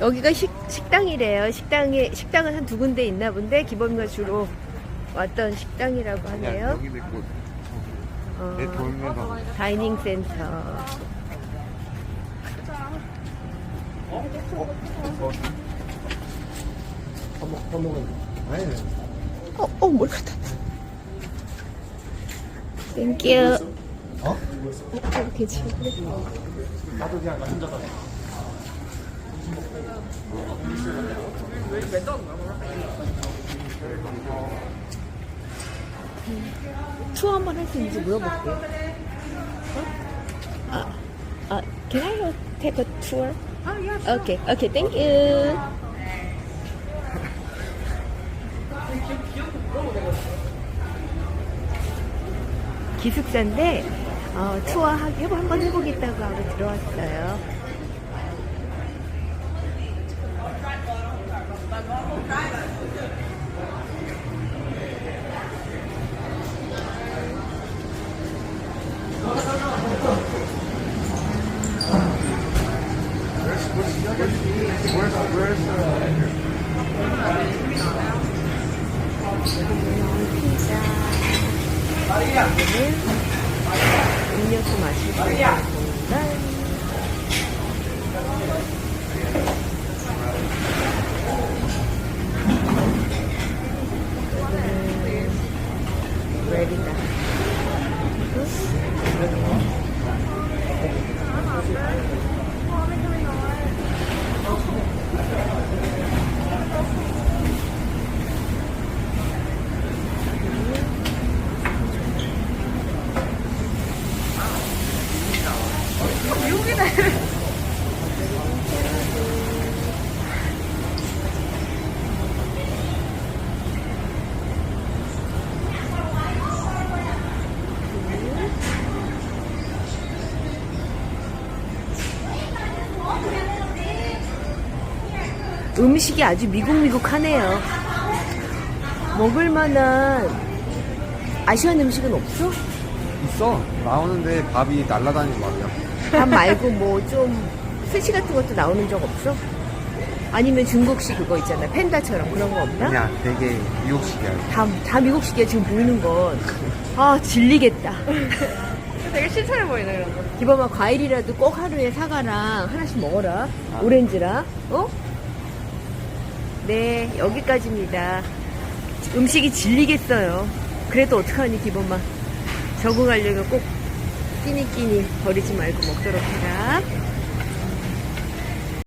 여기가 식, 식당이래요. 식당에, 식당은 한 두 군데 있나 본데, 기범이가 주로 왔던 식당이라고 하네요. 여기 내 곳. 어, 내 돌면서. 다이닝 센터. 밥 먹은. 아니. 어, 어, 뭘 갖다 놔. 땡큐. 어? 이렇게 지금. 나도 그냥 나 혼자 가. 투어 한번 할 수 있는지 물어볼게요. 어? 아, 아, can I take a tour? Okay, okay, thank you. 기숙사인데 어, 투어 하기 한번 해보겠다고 하고 들어왔어요. 여기는 음료수 있는 공간. 음식이 아주 미국미국하네요. 먹을 만한 아시안 음식은 없어? 있어. 나오는데 밥이 날라다니는 밥이야. 밥 말고 뭐 좀 스시 같은 것도 나오는 적 없어? 아니면 중국식 그거 있잖아. 팬다처럼 그런 거 없나? 그냥 되게 미국식이야. 다, 다 미국식이야 지금 보이는 건. 아 질리겠다. 되게 신선해 보이네 그런 거. 기범아 과일이라도 꼭 하루에 사과랑 하나씩 먹어라. 오렌지랑. 어? 네 여기까지입니다. 음식이 질리겠어요. 그래도 어떡하니 기범아. 적응하려면 꼭 끼니끼니 버리지 말고 먹도록 해라.